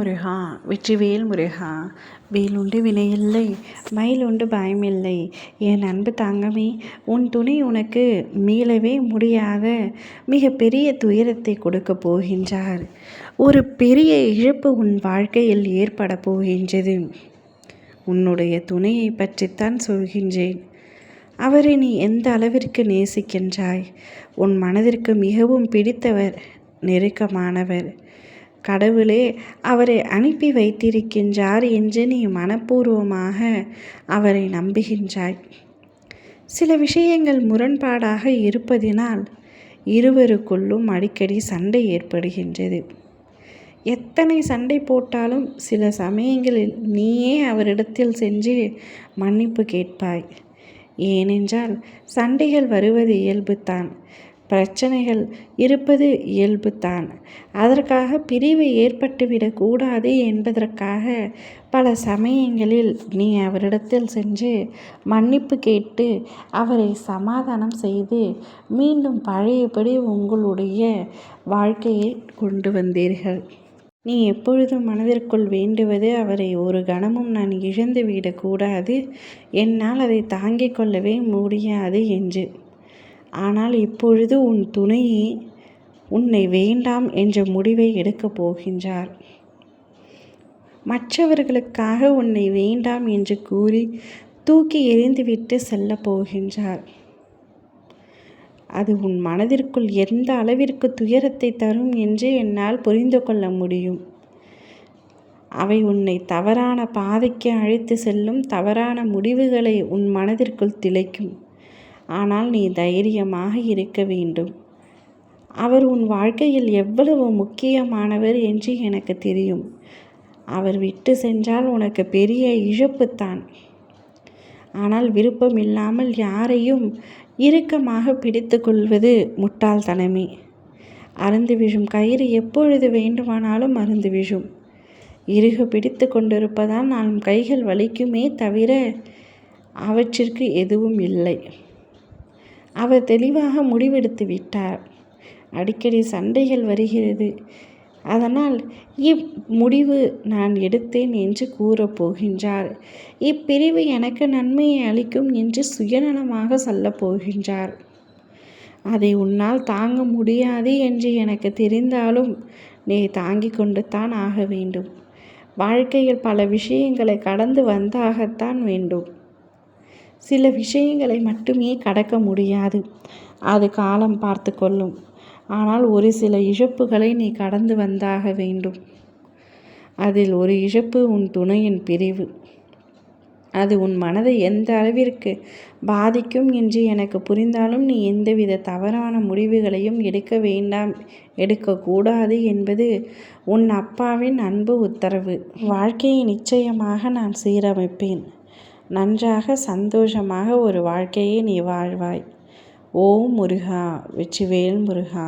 முருகா வெற்றிவேல் முருகா வேலுண்டு வினையில்லை மயிலுண்டு பயமில்லை. என் அன்பு தங்கமே உன் துணை உனக்கு மீளவே முடியாத மிக பெரிய துயரத்தை கொடுக்க போகின்றார். ஒரு பெரிய இழப்பு உன் வாழ்க்கையில் ஏற்பட போகின்றது. உன்னுடைய துணையை பற்றித்தான் சொல்கின்றேன். அவரை நீ எந்த அளவிற்கு நேசிக்கின்றாய்? உன் மனதிற்கு மிகவும் பிடித்தவர் நெருக்கமானவர். கடவுளே அவரை அனுப்பி வைத்திருக்கின்றார் என்று நீ மனப்பூர்வமாக அவரை நம்புகின்றாய். சில விஷயங்கள் முரண்பாடாக இருப்பதினால் இருவருக்குள்ளும் அடிக்கடி சண்டை ஏற்படுகின்றது. எத்தனை சண்டை போட்டாலும் சில சமயங்களில் நீயே அவரிடத்தில் சென்று மன்னிப்பு கேட்பாய். ஏனென்றால் சண்டைகள் வருவது இயல்புத்தான் பிரச்சனைகள் இருப்பது இயல்புத்தான் அதற்காக பிரிவு ஏற்பட்டுவிடக்கூடாது என்பதற்காக பல சமயங்களில் நீ அவரிடத்தில் சென்று மன்னிப்பு கேட்டு அவரை சமாதானம் செய்து மீண்டும் பழையபடி உங்களுடைய வாழ்க்கையை கொண்டு வந்தீர்கள். நீ எப்பொழுதும் மனதிற்குள் வேண்டுவது அவரை ஒரு கணமும் நான் இழந்து விடக்கூடாது என்னால் அதை தாங்கிக் கொள்ளவே முடியாது என்று. ஆனால் இப்பொழுது உன் துணையே உன்னை வேண்டாம் என்ற முடிவை எடுக்கப் போகின்றார். மற்றவர்களுக்காக உன்னை வேண்டாம் என்று கூறி தூக்கி எறிந்துவிட்டு செல்லப் போகின்றார். அது உன் மனதிற்குள் எந்த அளவிற்கு துயரத்தை தரும் என்று என்னால் புரிந்து கொள்ள முடியும். அவை உன்னை தவறான பாதைக்கு அழைத்து செல்லும் தவறான முடிவுகளை உன் மனதிற்குள் திளைக்கும். ஆனால் நீ தைரியமாக இருக்க வேண்டும். அவர் உன் வாழ்க்கையில் எவ்வளவு முக்கியமானவர் என்று எனக்கு தெரியும். அவர் விட்டு சென்றால் உனக்கு பெரிய இழப்புத்தான் ஆனால் விருப்பம் இல்லாமல் யாரையும் இறுக்கமாக பிடித்து கொள்வது முட்டாள்தனமே அருந்து விழும் கயிறு எப்பொழுது வேண்டுமானாலும் அருந்து விழும். இறுக பிடித்து கொண்டிருப்பதால் நான் கைகள் வலிக்குமே தவிர அவற்றிற்கு எதுவும் இல்லை. அவர் தெளிவாக முடிவெடுத்து விட்டார். அடிக்கடி சண்டைகள் வருகிறது. அதனால் இம்முடிவு நான் எடுத்தேன் என்று கூறப்போகின்றார் இப்பிரிவு எனக்கு நன்மையை அளிக்கும் என்று சுயநலமாக சொல்லப் போகின்றார். அதை உன்னால் தாங்க முடியாது என்று எனக்கு தெரிந்தாலும் நீ தாங்கி கொண்டு தான் ஆக வேண்டும். வாழ்க்கையில் பல விஷயங்களை கடந்து வந்தாகத்தான் வேண்டும். சில விஷயங்களை மட்டுமே கடக்க முடியாது. அது காலம் பார்த்து கொள்ளும். ஆனால் ஒரு சில இழப்புகளை நீ கடந்து வந்தாக வேண்டும். அதில் ஒரு இழப்பு உன் துணையின் பிரிவு. அது உன் மனதை எந்த அளவிற்கு பாதிக்கும் என்று எனக்கு புரிந்தாலும் நீ எந்தவித தவறான முடிவுகளையும் எடுக்க வேண்டாம் எடுக்கக்கூடாது என்பது உன் அப்பாவின் அன்பு உத்தரவு. வாழ்க்கையை நிச்சயமாக நான் சீரமைப்பேன். நன்றாக சந்தோஷமாக ஒரு வாழ்க்கையை நீ வாழ்வாய். ஓம் முருகா வெற்றிவேல் முருகா.